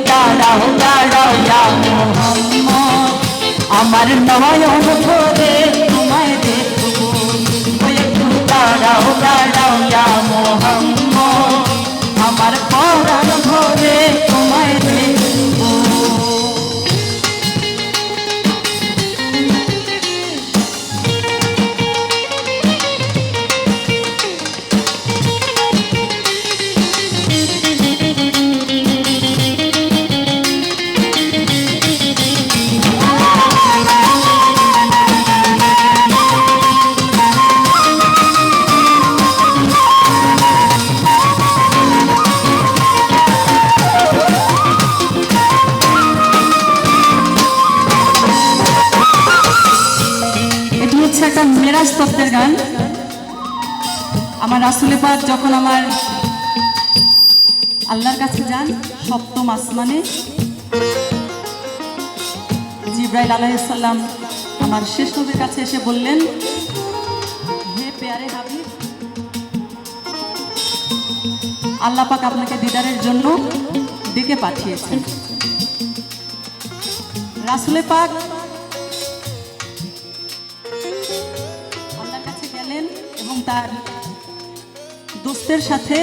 দাঁড়াও ইয়া মোহাম্মদ আমার নয়ন ভরে একটা মেরাজ তত্ত্বের গান। আমার রাসুলে পাক যখন আমার আল্লাহর কাছে যান, সপ্তম আসমানে, জিব্রাইল আলাইসাল্লাম আমার শেষ নবীর কাছে এসে বললেন, হে পেয়ারে হাবিব, আল্লাহ পাক আপনাকে দিদারের জন্য ডেকে পাঠিয়েছেন। রাসুলে পাক তার দোস্তের সাথে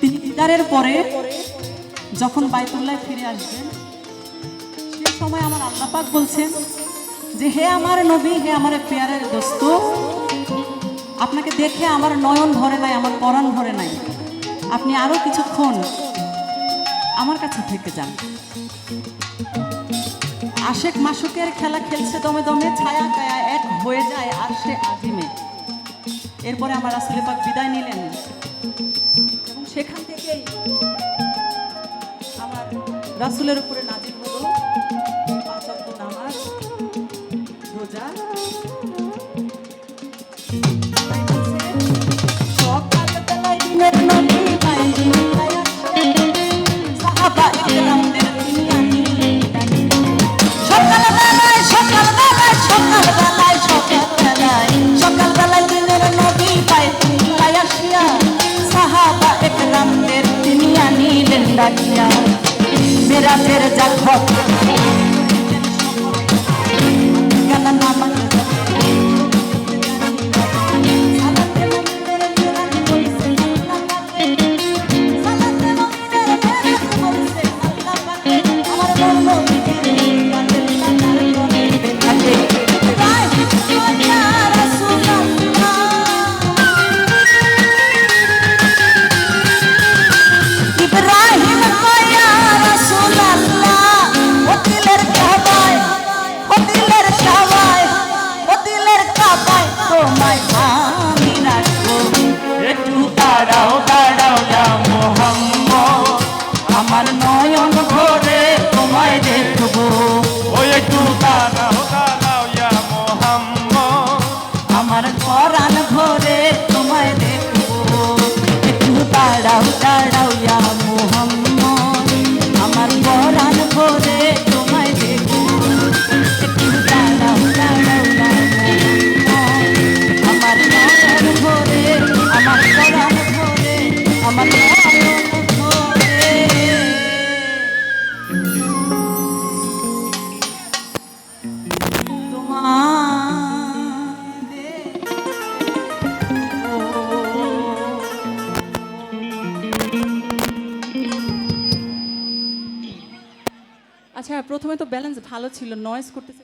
তিনি দিদারের পরে যখন বাইতুল্লাহ ফিরে আসবেন সে সময় আমার আল্লাহ পাক বলছেন যে, হে আমার নবী, হে আমার পেয়ারের দোস্ত, আপনাকে দেখে আমার নয়ন ভরে নাই, আমার পরাণ ভরে নাই। আপনি আরও কিছুক্ষণ আমার কাছে থেকে যান। আশেক মাসুকের খেলা খেলছে দমে দমে, ছায়া কায়া এক হয়ে যায় আর সে আজিমে। এরপরে আমার আসলে পাক বিদায় নিলেন। এবং সেখান থেকেই আমার রাসুলের উপরে নাজির হলো পাঁচ নামাজ, রোজা। আনিলেন ডাকিয়া মেরাজের জাখর আচ্ছা প্রথমে তো ব্যালেন্স ভালো ছিল নয়েজ করতেছে।